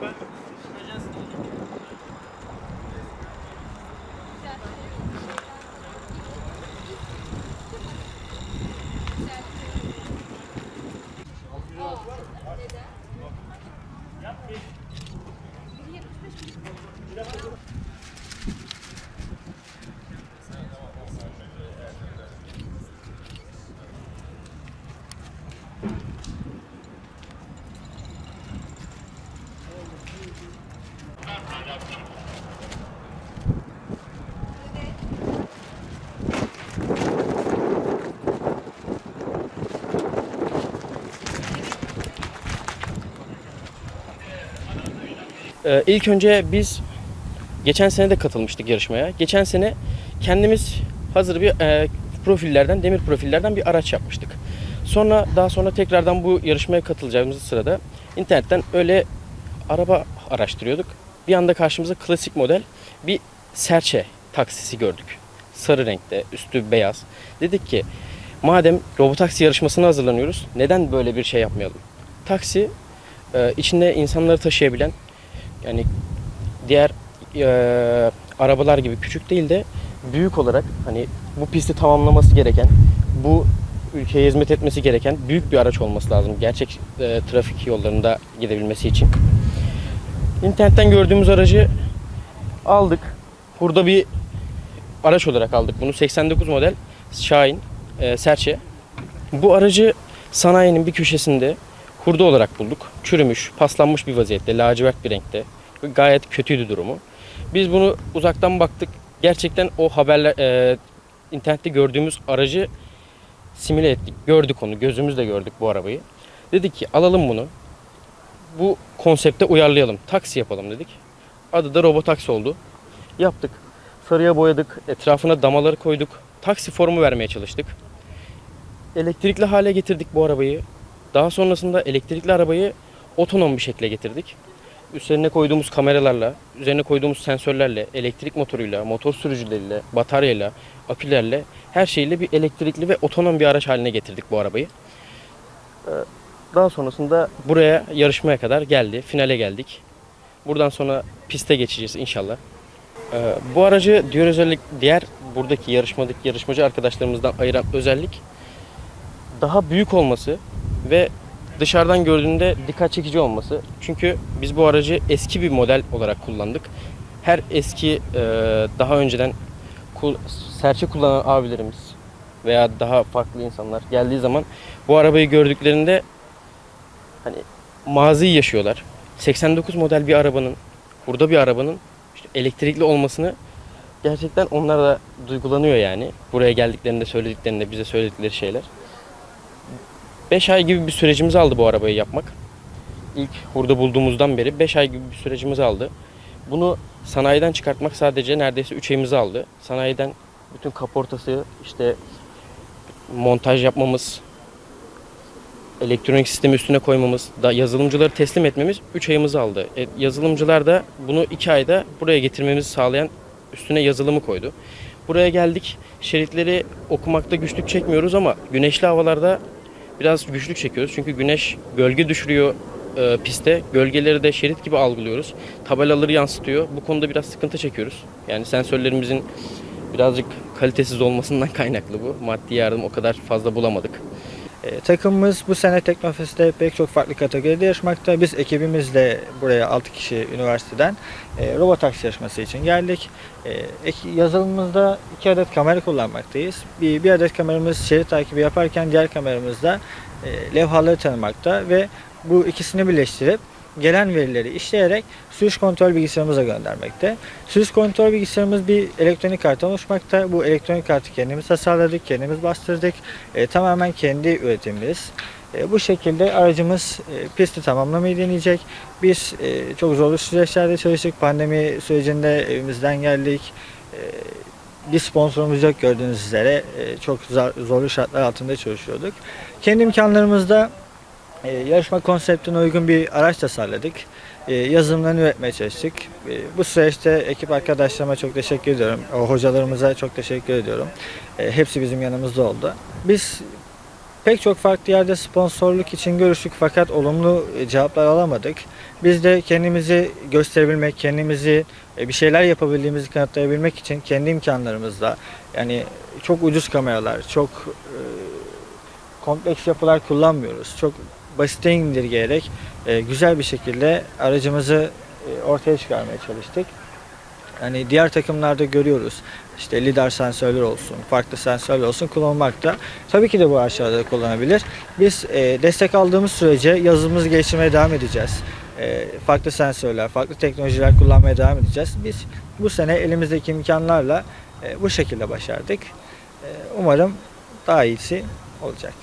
quanto? Ee, ilk önce biz geçen sene de katılmıştık yarışmaya. Geçen sene kendimiz hazır bir e, profillerden, demir profillerden bir araç yapmıştık. Sonra daha sonra tekrardan bu yarışmaya katılacağımız sırada internetten öyle araba araştırıyorduk. Bir anda karşımıza klasik model bir serçe taksisi gördük. Sarı renkte, üstü beyaz. Dedik ki madem robotaksi yarışmasına hazırlanıyoruz neden böyle bir şey yapmayalım? Taksi e, içinde insanları taşıyabilen yani diğer e, arabalar gibi küçük değil de büyük olarak hani bu pisti tamamlaması gereken, bu ülkeye hizmet etmesi gereken büyük bir araç olması lazım. Gerçek e, trafik yollarında gidebilmesi için. İnternetten gördüğümüz aracı aldık. Burada bir araç olarak aldık bunu. 89 model Şahin e, Serçe. Bu aracı sanayinin bir köşesinde hurda olarak bulduk. Çürümüş, paslanmış bir vaziyette, lacivert bir renkte. Gayet kötüydü durumu. Biz bunu uzaktan baktık. Gerçekten o haberler, e, internette gördüğümüz aracı simüle ettik. Gördük onu, gözümüzle gördük bu arabayı. Dedik ki alalım bunu. Bu konsepte uyarlayalım. Taksi yapalım dedik. Adı da robotaksi oldu. Yaptık. Sarıya boyadık. Etrafına damaları koyduk. Taksi formu vermeye çalıştık. Elektrikli hale getirdik bu arabayı. Daha sonrasında elektrikli arabayı otonom bir şekilde getirdik. Üzerine koyduğumuz kameralarla, üzerine koyduğumuz sensörlerle, elektrik motoruyla, motor sürücüleriyle, bataryayla, akülerle her şeyle bir elektrikli ve otonom bir araç haline getirdik bu arabayı. Daha sonrasında buraya yarışmaya kadar geldi. Finale geldik. Buradan sonra piste geçeceğiz inşallah. Ee, Bu aracı diğer özellik, diğer buradaki yarışmadaki yarışmacı arkadaşlarımızdan ayıran özellik daha büyük olması ve dışarıdan gördüğünde dikkat çekici olması. Çünkü biz bu aracı eski bir model olarak kullandık. Her eski e, daha önceden kul- serçe kullanan abilerimiz veya daha farklı insanlar geldiği zaman bu arabayı gördüklerinde hani maziyi yaşıyorlar. 89 model bir arabanın, burada bir arabanın işte elektrikli olmasını gerçekten onlar da duygulanıyor yani. Buraya geldiklerinde söylediklerinde bize söyledikleri şeyler. 5 ay gibi bir sürecimiz aldı bu arabayı yapmak. İlk hurda bulduğumuzdan beri 5 ay gibi bir sürecimiz aldı. Bunu sanayiden çıkartmak sadece neredeyse 3 ayımızı aldı. Sanayiden bütün kaportası, işte montaj yapmamız, elektronik sistemi üstüne koymamız, da yazılımcıları teslim etmemiz 3 ayımızı aldı. E, yazılımcılar da bunu 2 ayda buraya getirmemizi sağlayan üstüne yazılımı koydu. Buraya geldik. Şeritleri okumakta güçlük çekmiyoruz ama güneşli havalarda biraz güçlük çekiyoruz. Çünkü güneş gölge düşürüyor e, piste. Gölgeleri de şerit gibi algılıyoruz. Tabelaları yansıtıyor. Bu konuda biraz sıkıntı çekiyoruz. Yani sensörlerimizin birazcık kalitesiz olmasından kaynaklı bu. Maddi yardım o kadar fazla bulamadık. E, takımımız bu sene Teknofest'te pek çok farklı kategoride yarışmakta. Biz ekibimizle buraya 6 kişi üniversiteden e, robotaksi yarışması için geldik. E, yazılımımızda 2 adet kamera kullanmaktayız. Bir, bir adet kameramız şerit takibi yaparken diğer kameramız da e, levhaları tanımakta ve bu ikisini birleştirip gelen verileri işleyerek sürüş kontrol bilgisayarımıza göndermekte. Sürüş kontrol bilgisayarımız bir elektronik kart oluşmakta. Bu elektronik kartı kendimiz tasarladık, kendimiz bastırdık. E, tamamen kendi üretimimiz. E, bu şekilde aracımız e, pisti tamamlamayı deneyecek. Biz e, çok zorlu süreçlerde çalıştık. Pandemi sürecinde evimizden geldik. E, bir sponsorumuz yok gördüğünüz üzere. E, çok zor- zorlu şartlar altında çalışıyorduk. Kendi imkanlarımızda e, yarışma konseptine uygun bir araç tasarladık. E, yazılımlarını üretmeye çalıştık. E, bu süreçte ekip arkadaşlarıma çok teşekkür ediyorum. O hocalarımıza çok teşekkür ediyorum. E, hepsi bizim yanımızda oldu. Biz pek çok farklı yerde sponsorluk için görüştük fakat olumlu e, cevaplar alamadık. Biz de kendimizi gösterebilmek, kendimizi e, bir şeyler yapabildiğimizi kanıtlayabilmek için kendi imkanlarımızla yani çok ucuz kameralar, çok e, kompleks yapılar kullanmıyoruz. Çok basite indirgeyerek e, güzel bir şekilde aracımızı e, ortaya çıkarmaya çalıştık. Yani diğer takımlarda görüyoruz. İşte lidar sensörler olsun, farklı sensörler olsun kullanmakta. Tabii ki de bu aşağıda kullanabilir. Biz e, destek aldığımız sürece yazılımımızı geliştirmeye devam edeceğiz. E, farklı sensörler, farklı teknolojiler kullanmaya devam edeceğiz. Biz bu sene elimizdeki imkanlarla e, bu şekilde başardık. E, umarım daha iyisi olacak.